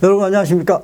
여러분 안녕하십니까?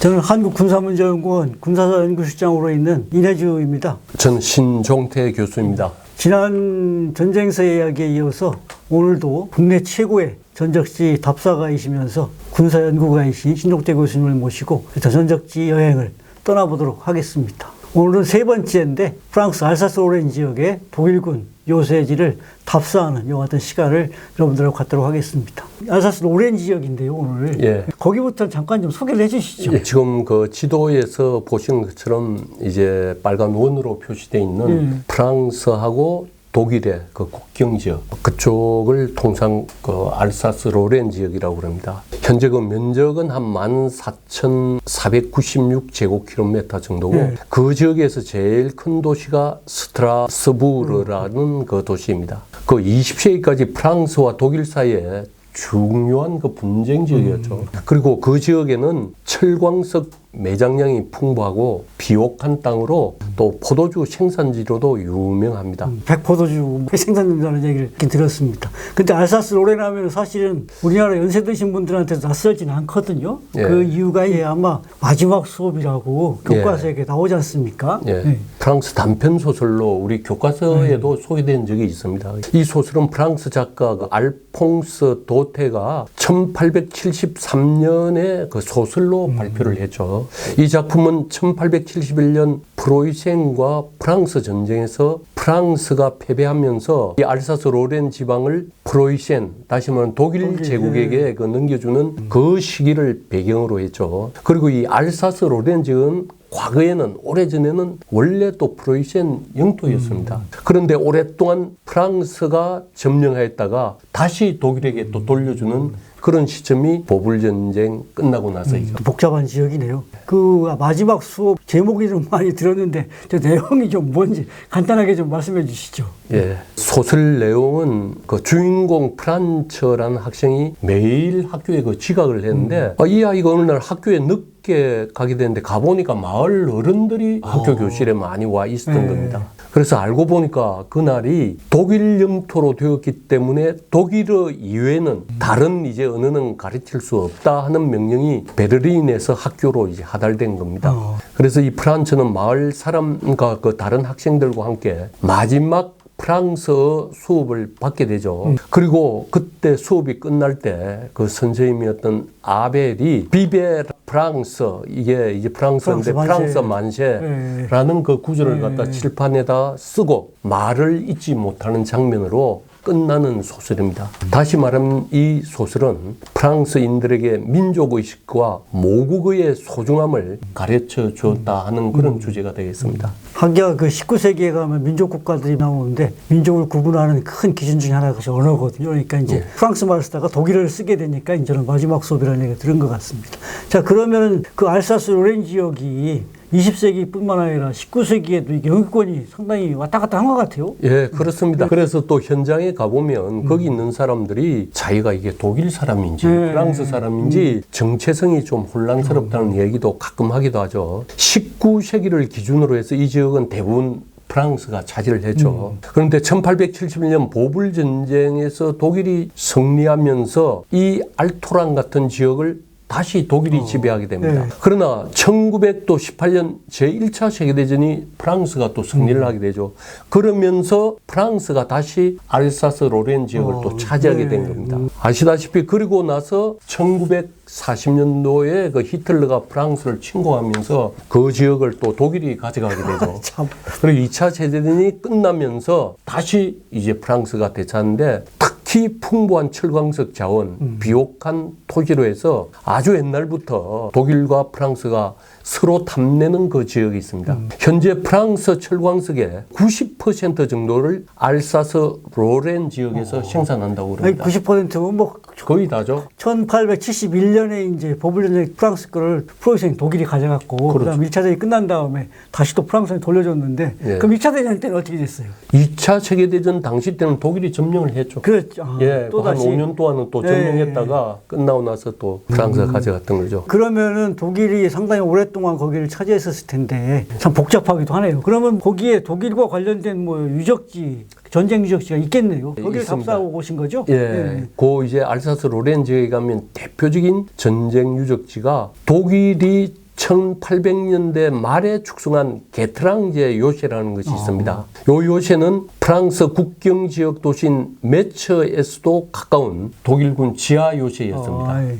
저는 한국군사문제연구원 군사사 연구실장으로 있는 이내주입니다. 저는 신종태 교수입니다. 지난 전쟁사 이야기에 이어서 오늘도 국내 최고의 전적지 답사가이시면서 군사연구가이신 신종태 교수님을 모시고 저 전적지 여행을 떠나보도록 하겠습니다. 오늘은 세 번째인데 프랑스 알사스 로렌 지역의 독일군 요새지를 답사하는 요 같은 시간을 여러분들하고 갖도록 하겠습니다. 알사스 로렌 지역인데요, 오늘. 예. 거기부터 잠깐 좀 소개를 해주시죠. 예, 지금 그 지도에서 보시는 것처럼 이제 빨간 원으로 표시되어 있는 음. 프랑스하고 독일의 그 국경 지역 그쪽을 통상 그 알사스 로렌 지역이라고 그럽니다. 현재 그 면적은 한 14,496 제곱킬로미터 정도고 네. 그 지역에서 제일 큰 도시가 스트라스부르라는 그 도시입니다. 그 20세기까지 프랑스와 독일 사이에 중요한 그 분쟁 지역이었죠. 그리고 그 지역에는 철광석 매장량이 풍부하고 비옥한 땅으로 또 포도주 생산지로도 유명합니다. 백포도주 생산된다는 얘기를 들었습니다. 근데 알사스 로렌 하면 사실은 우리나라 연세 드신 분들한테 낯설지는 않거든요. 예. 그 이유가 예, 아마 마지막 수업이라고 교과서에 게 나오지 않습니까? 예. 예. 프랑스 단편 소설로 우리 교과서에도 소개된 적이 있습니다. 이 소설은 프랑스 작가 그 알퐁스 도테가 1873년에 그 소설로 발표를 했죠. 이 작품은 1871년 프로이센과 프랑스 전쟁에서 프랑스가 패배하면서 이 알사스 로렌 지방을 프로이센 다시 말하면 독일 독일, 제국에게 그 넘겨주는 그 시기를 배경으로 했죠. 그리고 이 알사스 로렌 지역은 과거에는 오래전에는 원래 또 프로이센 영토였습니다. 그런데 오랫동안 프랑스가 점령하였다가 다시 독일에게 또 돌려주는 그런 시점이 보불 전쟁 끝나고 나서이죠. 복잡한 지역이네요. 그 마지막 수업 제목이 좀 많이 들었는데 저 내용이 좀 뭔지 간단하게 좀 말씀해 주시죠. 예. 소설 내용은 그 주인공 프란처라는 학생이 매일 학교에 그 지각을 했는데 아, 이 아이가 어느 날 학교에 늦게 가게 됐는데 가보니까 마을 어른들이 학교 교실에 많이 와 있었던 네. 겁니다. 그래서 알고 보니까 그날이 독일 영토로 되었기 때문에 독일어 이외에는 다른 이제 언어는 가르칠 수 없다 하는 명령이 베를린에서 학교로 이제 하달된 겁니다. 어. 그래서 이 프란츠는 마을 사람과 그 다른 학생들과 함께 마지막 프랑스어 수업을 받게 되죠. 그리고 그때 수업이 끝날 때 그 선생님이었던 아벨이 비베 프랑스 이게 이제 프랑스인데 프랑스 프랑스 만세. 만세라는 그 구절을 갖다 칠판에다 쓰고 말을 잊지 못하는 장면으로 끝나는 소설입니다. 다시 말하면 이 소설은 프랑스인들에게 민족의식과 모국의 소중함을 가르쳐 주었다 하는 그런 주제가 되겠습니다. 하기야 그 19세기에 가면 민족 국가들이 나오는데 민족을 구분하는 큰 기준 중에 하나가 그 언어거든요. 그러니까 이제 예. 프랑스 말을 쓰다가 독일어를 쓰게 되니까 이제는 마지막 수업이라는 얘기가 들은 것 같습니다. 자 그러면 그 알사스 로렌 지역이 20세기뿐만 아니라 19세기에도 이게 영유권이 상당히 왔다 갔다 한 것 같아요. 예, 그렇습니다. 그래서 또 현장에 가보면 거기 있는 사람들이 자기가 이게 독일 사람인지 네. 프랑스 사람인지 정체성이 좀 혼란스럽다는 얘기도 가끔 하기도 하죠. 19세기를 기준으로 해서 이 지역은 대부분 프랑스가 차지를 했죠. 그런데 1871년 보불 전쟁에서 독일이 승리하면서 이 알토란 같은 지역을 다시 독일이 지배하게 됩니다. 네. 그러나 1918년 제1차 세계대전이 프랑스가 또 승리를 하게 되죠. 그러면서 프랑스가 다시 알사스 로렌 지역을 어, 또 차지하게 네. 된 겁니다. 아시다시피 그리고 나서 1940년도에 그 히틀러가 프랑스를 침공하면서 그 지역을 또 독일이 가져가게 되죠. 참. 그리고 2차 세대전이 끝나면서 다시 이제 프랑스가 되찾는데 특히 풍부한 철광석 자원, 비옥한 토지로 해서 아주 옛날부터 독일과 프랑스가 서로 탐내는 그 지역이 있습니다. 현재 프랑스 철광석의 90% 정도를 알사스 로렌 지역에서 생산한다고 아니 그럽니다. 90%면 뭐 거의 다죠. 1871년에 이제 보불전쟁 프랑스 거를 프로이센 독일이 가져갔고 그 그렇죠. 다음 1차 대전이 끝난 다음에 다시 또 프랑스에 돌려줬는데 예. 그럼 2차 대전 때는 어떻게 됐어요? 2차 세계 대전 당시 때는 독일이 점령을 했죠. 그렇죠. 아, 예, 또 한 다시. 5년 동안은 또 예, 점령했다가 끝나고 나서 또 프랑스가 가져갔던 거죠. 그러면은 독일이 상당히 오랫동안 거기를 차지했었을 텐데 참 복잡하기도 하네요. 그러면 거기에 독일과 관련된 뭐 유적지, 전쟁 유적지가 있겠네요. 예, 거기를. 답사하고 오신 거죠? 예, 그 이제 알사스 로렌 지역에 가면 대표적인 전쟁 유적지가 독일이 1800년대 말에 축성한 게트랑제 요새라는 것이 있습니다. 요 요새는 프랑스 국경 지역 도시인 메처에서도 가까운 독일군 지하 요새였습니다. 아, 예.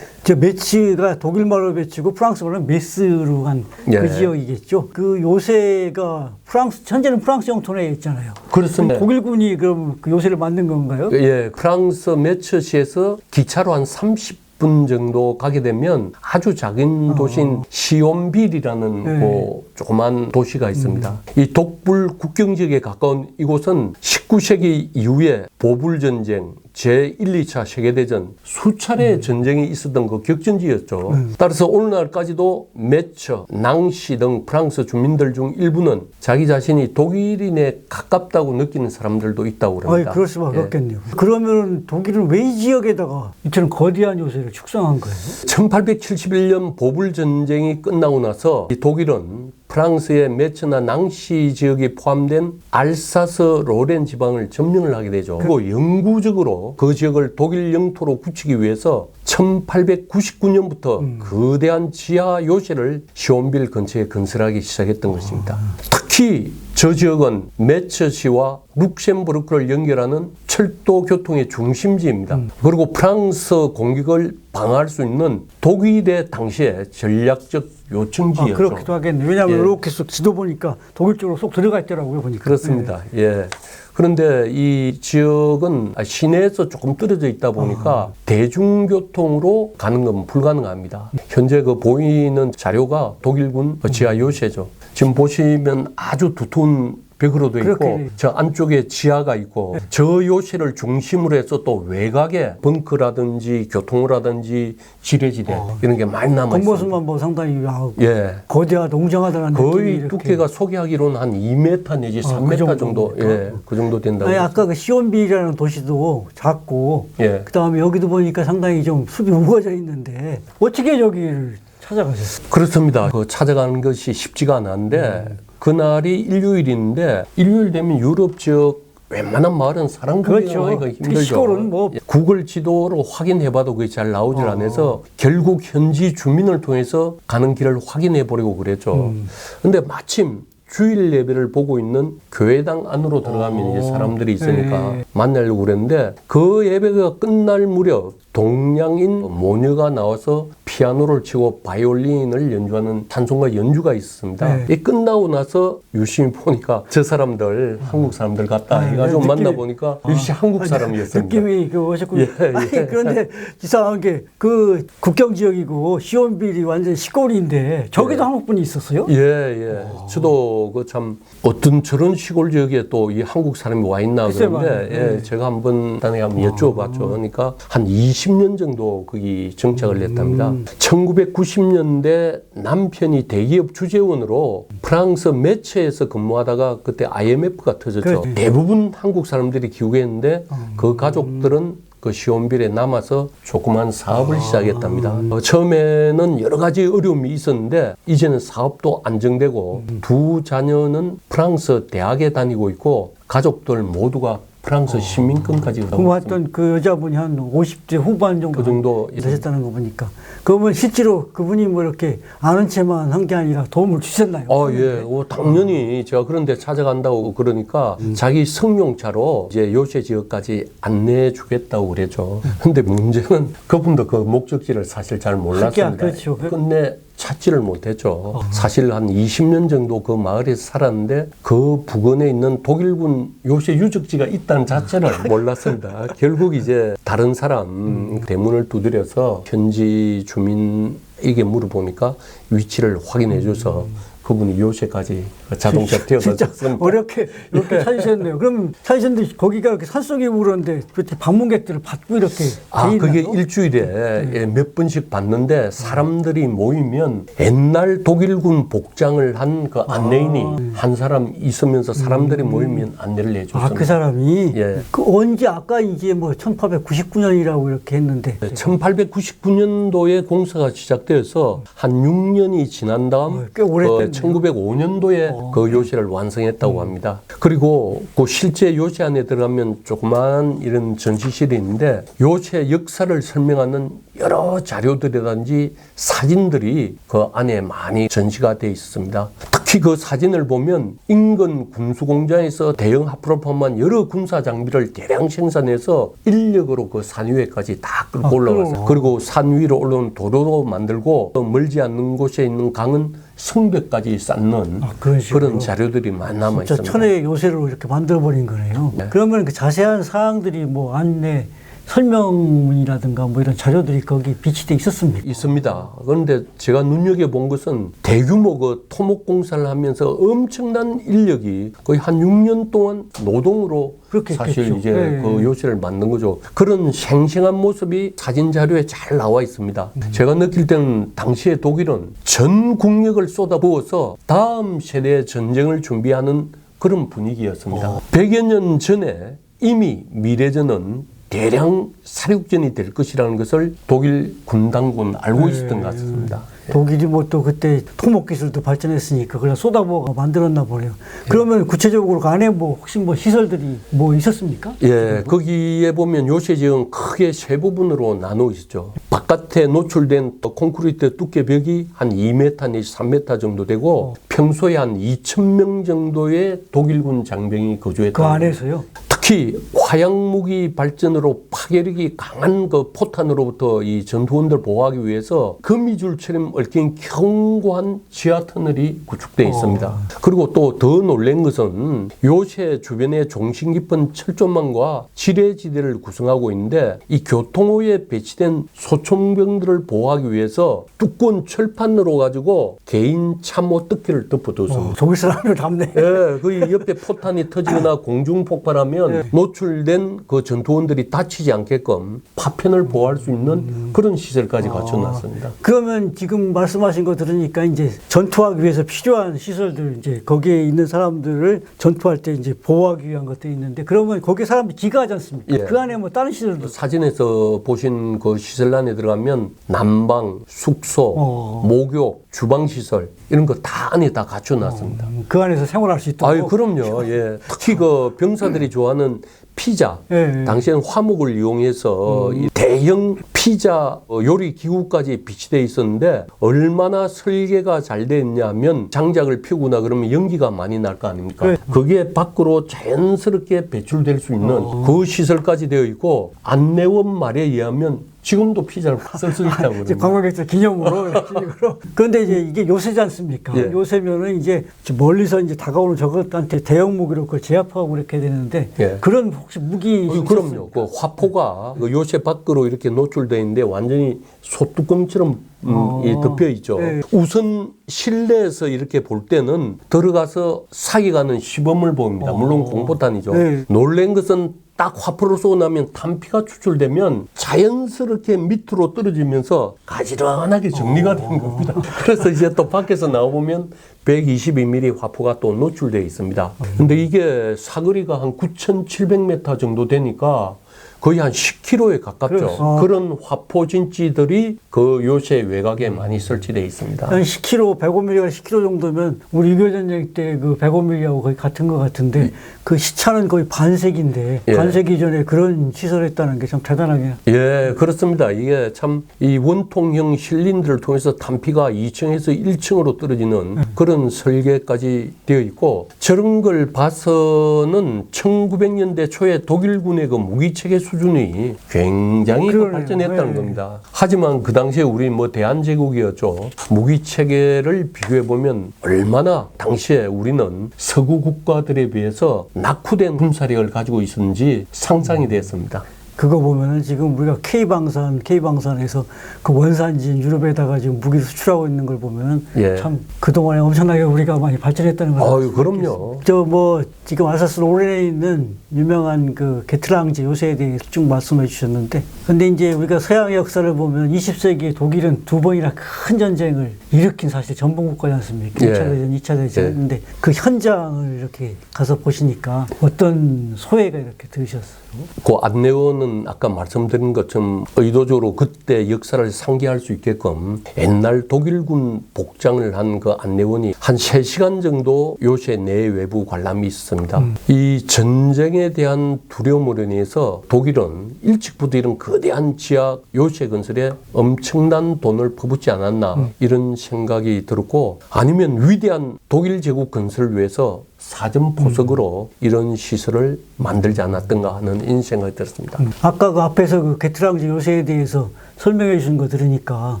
저 메츠가 독일말로 메츠고 프랑스말로 메스로 한그 예. 지역이겠죠. 그 요새가 프랑스 현재는 프랑스 영토내에 있잖아요. 그렇습니다. 독일군이 그럼 그 요새를 만든 건가요? 예, 프랑스 메처시에서 기차로 한 30 분 정도 가게 되면 아주 작은 도시인 시온빌이라는 네. 그 조그만 도시가 있습니다. 이 독불 국경 지역에 가까운 이곳은 19세기 이후에 보불 전쟁, 제1, 2차 세계대전 수차례 전쟁이 있었던 그 격전지였죠. 따라서 오늘날까지도 메처, 낭시 등 프랑스 주민들 중 일부는 자기 자신이 독일인에 가깝다고 느끼는 사람들도 있다고 아이, 그럽니다. 그럴 수밖에 예. 없겠네요. 그러면 독일은 왜 이 지역에다가 이처럼 거대한 요새를 축성한 거예요? 1871년 보불 전쟁이 끝나고 나서 이 독일은 프랑스의 메츠나 낭시 지역이 포함된 알사스 로렌 지방을 점령을 하게 되죠. 그리고 영구적으로 그 지역을 독일 영토로 굳히기 위해서 1899년부터 거대한 지하 요새를 시온빌 근처에 건설하기 시작했던 것입니다. 특히 저 지역은 메처시와 룩셈부르크를 연결하는 철도 교통의 중심지입니다. 그리고 프랑스 공격을 방어할 수 있는 독일의 당시에 전략적 요청지였죠. 아, 그렇기도 하겠네요. 왜냐하면 예. 이렇게 쏙 지도 보니까 독일 쪽으로 쏙 들어가 있더라고요. 보니까. 그렇습니다. 예. 그런데 이 지역은 시내에서 조금 떨어져 있다 보니까 대중교통으로 가는 건 불가능합니다. 현재 그 보이는 자료가 독일군 그 지하 요새죠. 지금 보시면 아주 두터운 벽으로 되어 있고 그렇게. 저 안쪽에 지하가 있고 저 요새를 중심으로 해서 또 외곽에 벙커라든지 교통이라든지 지뢰지대 이런 게 많이 남아 있습니다. 겉모습만 뭐 상당히 아, 예. 거대하다, 웅장하다는 거의. 두께가 소개하기로는 한 2m 내지 3m 그 정도? 예, 그 정도 된다고. 아니, 아까 그 시온빌이라는 도시도 작고 예. 그 다음에 여기도 보니까 상당히 좀 숲이 우거져 있는데 어떻게 여기를 찾아가셨어요? 그렇습니다. 그 찾아가는 것이 쉽지가 않은데 그날이 일요일인데 일요일 되면 유럽 지역 웬만한 마을은 사람 그렇죠. 특히 힘들죠. 시골은 뭐- 예, 구글 지도로 확인해봐도 그게 잘 나오질 어. 않아서 결국 현지 주민을 통해서 가는 길을 확인해 보려고 그랬죠. 음. 근데 마침 주일 예배를 보고 있는 교회당 안으로 들어가면 이제 사람들이 있으니까 네. 만나려고 그랬는데 그 예배가 끝날 무렵 동양인 모녀가 나와서 피아노를 치고 바이올린을 연주하는 찬송가 연주가 있었습니다. 네. 이 끝나고 나서 유심히 보니까 저 사람들 한국 사람들 같다 아, 해가지고 느낌이- 만나 보니까 역시 한국 사람이었습니다. 느낌이 그 오셨군요. 예, 예. 아니 그런데 이상한 게 그 국경 지역이고 시온빌이 완전 시골인데 저기도 예. 한국 분이 있었어요? 예, 예. 저도 그 참 어떤 저런 시골 지역에 또 이 한국 사람이 와 있나 그런데. 예, 네. 제가 한번 단에 한번 여쭤봤죠. 그러니까 한 20년 정도 거기 정착을 했답니다. 음. 1990년대 남편이 대기업 주재원으로 프랑스 매체에서 근무하다가 그때 IMF가 터졌죠. 그렇지. 대부분 한국 사람들이 기우겠는데 그 가족들은 그 시온빌에 남아서 조그만 사업을 시작했답니다. 어, 처음에는 여러 가지 어려움이 있었는데 이제는 사업도 안정되고 두 자녀는 프랑스 대학에 다니고 있고 가족들 모두가 프랑스 시민권까지. 왔던 그 여자분이 한 50대 후반 정도 그 정도 되셨다는 거 보니까 그러면 실제로 그분이 뭐 이렇게 아는 채만 한 게 아니라 도움을 주셨나요? 어, 예. 어, 당연히 제가 그런데 찾아간다고 그러니까 자기 승용차로 이제 요새 지역까지 안내해 주겠다고 그랬죠. 근데 문제는 그분도 그 목적지를 사실 잘 몰랐습니다. 하기야, 그렇죠. 끝내 찾지를 못했죠. 사실 한 20년 정도 그 마을에서 살았는데 그 부근에 있는 독일군 요새 유적지가 있다는 자체를 몰랐습니다. 결국 이제 다른 사람 대문을 두드려서 현지 주민에게 물어보니까 위치를 확인해 줘서 그분이 요새까지 자동차 태워다줬습니다. 어렵게 이렇게 찾으셨네요. 그럼 찾으셨는데 거기가 이렇게 산속에 우는데 그때 방문객들을 받고 이렇게 아, 돼 그게 있나요? 일주일에 예, 몇 번씩 받는데 사람들이 모이면 옛날 독일군 복장을 한 그 안내인이 한 사람 있으면서 사람들이 모이면 안내를 해줬습니다. 아, 그 사람이 예. 그 언제 아까 이제 뭐 1899년이라고 이렇게 했는데 1899년도에 공사가 시작되어서 한 6년이 지난 다음 어, 꽤 오래됐네요. 1905년도에 그 요새를 완성했다고 합니다. 그리고 그 실제 요새 안에 들어가면 조그만 이런 전시실이 있는데 요새 역사를 설명하는 여러 자료들이라든지 사진들이 그 안에 많이 전시가 되어 있습니다. 특히 그 사진을 보면 인근 군수공장에서 대형 하프로판만 여러 군사 장비를 대량 생산해서 인력으로 그 산 위에까지 다 끌고 아, 올라왔어요. 그리고 산 위로 올라온 도로도 만들고 또 멀지 않는 곳에 있는 강은 성벽까지 쌓는 아, 그런. 그런 자료들이 많이 남아 있습니다. 천혜의 요새로 이렇게 만들어 버린 거네요. 네. 그러면 그 자세한 사항들이 뭐 안내 설명문이라든가 뭐 이런 자료들이 거기 비치돼 있었습니까? 있습니다. 그런데 제가 눈여겨 본 것은 대규모 그 토목 공사를 하면서 엄청난 인력이 거의 한 6년 동안 노동으로 그렇게 사실 했겠죠. 이제 네. 그 요새를 만든 거죠. 그런 생생한 모습이 사진 자료에 잘 나와 있습니다. 음. 제가 느낄 때는 당시에 독일은 전 국력을 쏟아부어서 다음 세대의 전쟁을 준비하는 그런 분위기였습니다. 어. 100여 년 전에 이미 미래전은 대량 사륙전이 될 것이라는 것을 독일 군 당국은 알고 네. 있었던 것 같습니다. 독일이 뭐 또 그때 토목 기술도 발전했으니까 그냥 쏟아부어가 만들었나 보네요. 그러면 구체적으로 그 안에 뭐 혹시 뭐 시설들이 뭐 있었습니까? 예, 거기에 보면 요새 지금 크게 세 부분으로 나누어 있죠. 바깥에 노출된 콘크리트 두께 벽이 한 2m 내지 3m 정도 되고 평소에 한 2,000명 정도의 독일군 장병이 거주했다. 그 안에서요. 특히 화약무기 발전으로 파괴력이 강한 그 포탄으로부터 이 전투원들 보호하기 위해서 거미줄처럼 얽힌 견고한 지하 터널이 구축되어 있습니다. 그리고 또 더 놀란 것은 요새 주변에 종신 깊은 철조망과 지뢰지대를 구성하고 있는데 이 교통호에 배치된 소총병들을 보호하기 위해서 두꺼운 철판으로 가지고 개인 참호 뜯기를 덮어뒀습니다. 어, 독일 사람을 담네. 예, 그 옆에 포탄이 터지거나 공중 폭발하면 노출 된 그 전투원들이 다치지 않게끔 파편을 보호할 수 있는 그런 시설까지 갖춰놨습니다. 그러면 지금 말씀하신 거 들으니까 이제 전투하기 위해서 필요한 시설들 이제 거기에 있는 사람들을 전투할 때 이제 보호하기 위한 것들이 있는데 그러면 거기에 사람들이 기가하지 않습니까? 예. 그 안에 뭐 다른 시설도 사진에서 보신 그 시설 안에 들어가면 난방, 숙소, 어. 목욕, 주방 시설 이런 거 다 안에 다 갖춰놨습니다. 음, 그 안에서 생활할 수 있도록. 아유, 그럼요. 예. 특히 그 병사들이 좋아하는 피자. 예, 예. 당시에는 화목을 이용해서 이 대형 피자 어, 요리 기구까지 비치되어 있었는데 얼마나 설계가 잘 됐냐면 장작을 피우거나 그러면 연기가 많이 날 거 아닙니까? 그래. 그게 밖으로 자연스럽게 배출될 수 있는 어. 그 시설까지 되어 있고 안내원 말에 의하면 지금도 피자를 쓸수 있다고 그럽니다. 관광객들 기념으로 기념으로. 그런데 이제 이게 요새지 않습니까? 예. 요새면은 이제 멀리서 이제 다가오는 저것한테 대형 무기로 그걸 제압하고 그렇게 되는데 예. 그런 혹시 무기 어, 그럼요. 그 화포가 그 요새 밖으로 이렇게 노출되어 있는데 완전히 소뚜껑처럼 음, 어. 이 덮여 있죠. 네. 우선 실내에서 이렇게 볼 때는 들어가서 사기가는 시범을 보입니다. 물론 공포탄이죠. 네. 놀란 것은 딱 화포를 쏘고 나면 탄피가 추출되면 자연스럽게 밑으로 떨어지면서 가지런하게 정리가 되는 겁니다. 그래서 이제 또 밖에서 나와보면 122mm 화포가 또 노출되어 있습니다. 근데 이게 사거리가 한 9,700m 정도 되니까 거의 한 10km에 가깝죠. 그래서- 그런 화포 진지들이 그 요새 외곽에 많이 설치되어 있습니다. 한 10km, 105mm가 10km 정도면 우리 6.25 전쟁 때 그 105mm하고 거의 같은 것 같은데 그 시차는 거의 반세기인데 예. 반세기 전에 그런 시설을 했다는 게 참 대단하게 예, 그렇습니다. 이게 참 이 원통형 실린들을 통해서 탄피가 2층에서 1층으로 떨어지는 그런 설계까지 되어 있고 저런 걸 봐서는 1900년대 초에 독일군의 그 무기 체계 수준이 굉장히 그. 발전했다는 네. 겁니다. 하지만 그 당시에 우리 뭐 대한제국이었죠. 무기 체계를 비교해 보면 얼마나 당시에 우리는 서구 국가들에 비해서 낙후된 군사력을 가지고 있었는지 상상이 됐습니다. 그거 보면은 지금 우리가 K방산, K방산에서 그 원산지인 유럽에다가 지금 무기 수출하고 있는 걸 보면은 예. 참 그동안에 엄청나게 우리가 많이 발전했다는 걸. 아유, 그럼요. 저 뭐 지금 알사스 로렌에 있는 유명한 그 게트랑지 요새에 대해서 쭉 말씀해 주셨는데 근데 이제 우리가 서양 역사를 보면 20세기에 독일은 두 번이나 큰 전쟁을 일으킨 사실 전범 국가지 않습니까? 예. 1차 대전, 2차 대전. 예. 근데 그 현장을 이렇게 가서 보시니까 어떤 소회가 이렇게 들으셨어요? 그 안내원은 아까 말씀드린 것처럼 의도적으로 그때 역사를 상기할 수 있게끔 옛날 독일군 복장을 한 그 안내원이 한 세시간 정도 요새 내외부 관람이 있었습니다. 이 전쟁에 대한 두려움으로 인해서 독일은 일찍부터 이런 거대한 지하 요새 건설에 엄청난 돈을 퍼붓지 않았나 이런 생각이 들었고 아니면 위대한 독일 제국 건설을 위해서 사전 포석으로 이런 시설을 만들지 않았던가 하는 생각이 들었습니다. 아까 그 앞에서 그 게트랑지 요새에 대해서 설명해 주신 거 들으니까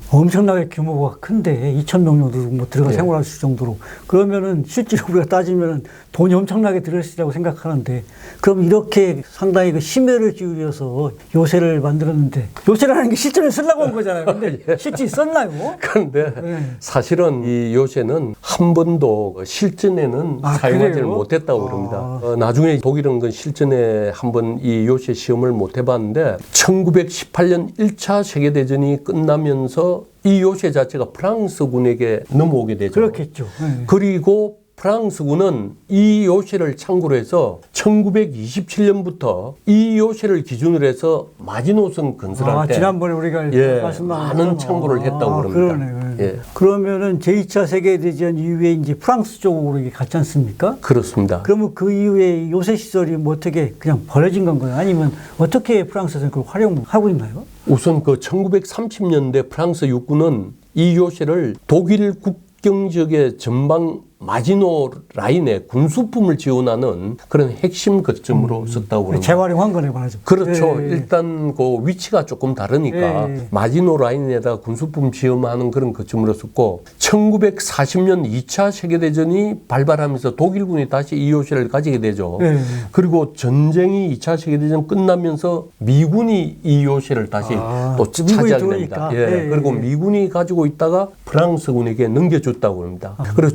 엄청나게 규모가 큰데 2천 명 정도 뭐 들어가 예. 생활할 수 정도로 그러면은 실제로 우리가 따지면은 돈이 엄청나게 들었으리라고 생각하는데 그럼 이렇게 상당히 그 심혈을 기울여서 요새를 만들었는데 요새라는 게 실전에 쓰려고 한 거잖아요. 근데 실제 썼나요? 그런데 네. 사실은 이 요새는 한 번도 그 실전에는 아, 사용하지를 그래요? 못했다고 아. 그럽니다. 어, 나중에 독일은 그 실전에 한 번 이 요새 시험을 못 해봤는데 1918년 1차 세계 대전이 끝나면서 이 요새 자체가 프랑스군에게 넘어오게 되죠. 그렇겠죠. 네. 그리고 프랑스군은 이 요새를 참고로 해서 1927년부터 이 요새를 기준으로 해서 마지노선 건설할 아, 때 지난번에 우리가 예, 많은 거. 참고를 했다고 아, 그럽니다. 그러네. 예. 그러면은 제2차 세계 대전 이후에 이제 프랑스 쪽으로 이게 갔지 않습니까? 그렇습니다. 그러면 그 이후에 요새 시설이 뭐 어떻게 그냥 버려진 건가요? 아니면 어떻게 프랑스에서 그걸 활용하고 있나요? 우선 그 1930년대 프랑스 육군은 이 요새를 독일 국경 지역의 전방 마지노 라인에 군수품을 지원하는 그런 핵심 거점으로 썼다고 그럽니다. 재활용한 거네 말하죠. 그렇죠. 예, 예. 일단 그 위치가 조금 다르니까 예, 예. 마지노 라인에다 군수품 지원하는 그런 거점으로 썼고 1940년 2차 세계대전이 발발하면서 독일군이 다시 이 요새를 가지게 되죠. 예, 예. 그리고 전쟁이 2차 세계대전 끝나면서 미군이 이 요새를 다시 아, 또 차지하게. 됩니다. 예, 예, 예, 그리고 예. 미군이 가지고 있다가 프랑스군에게 넘겨줬다고 합니다. 아. 그리고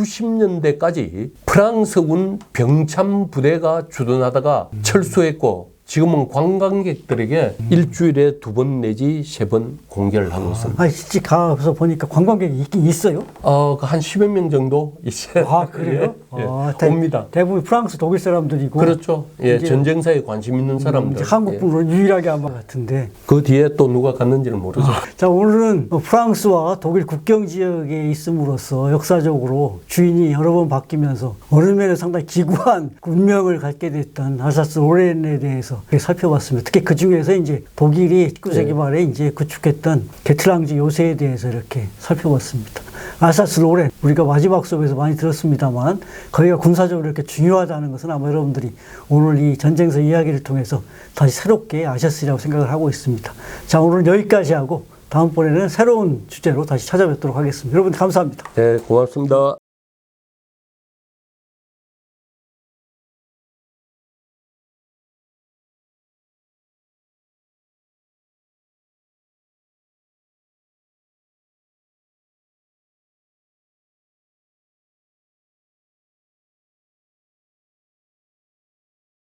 1990년대까지 프랑스군 병참 부대가 주둔하다가 음. 철수했고 지금은 관광객들에게 일주일에 두 번 내지 세 번 공개를 하고 있습니다. 아, 실제 가서 보니까 관광객이 있긴 있어요. 어, 그한 10여 명 정도 있어요. 아, 그래요? 예, 예. 아, 대- 옵니다. 대부분 프랑스, 독일 사람들이고. 그렇죠. 예, 전쟁사에 관심 있는 음, 사람들. 이제 한국 예. 분으로 유일하게 한 것 같은데. 그 뒤에 또 누가 갔는지는 모르죠. 자, 오늘은 뭐 프랑스와 독일 국경 지역에 있음으로써 역사적으로 주인이 여러 번 바뀌면서 어느 면에 상당히 기구한 운명을 갖게 됐던 알사스 로렌에 대해서 살펴봤습니다. 특히 그 중에서 이제 독일이 19세기 네. 말에 이제 구축했던 게트랑지 요새에 대해서 이렇게 살펴봤습니다. 알사스 로렌, 우리가 마지막 수업에서 많이 들었습니다만 거기가 군사적으로 이렇게 중요하다는 것은 아마 여러분들이 오늘 이 전쟁서 이야기를 통해서 다시 새롭게 아셨으리라고 생각을 하고 있습니다. 자, 오늘은 여기까지 하고 다음번에는 새로운 주제로 다시 찾아뵙도록 하겠습니다. 여러분 감사합니다. 네, 고맙습니다.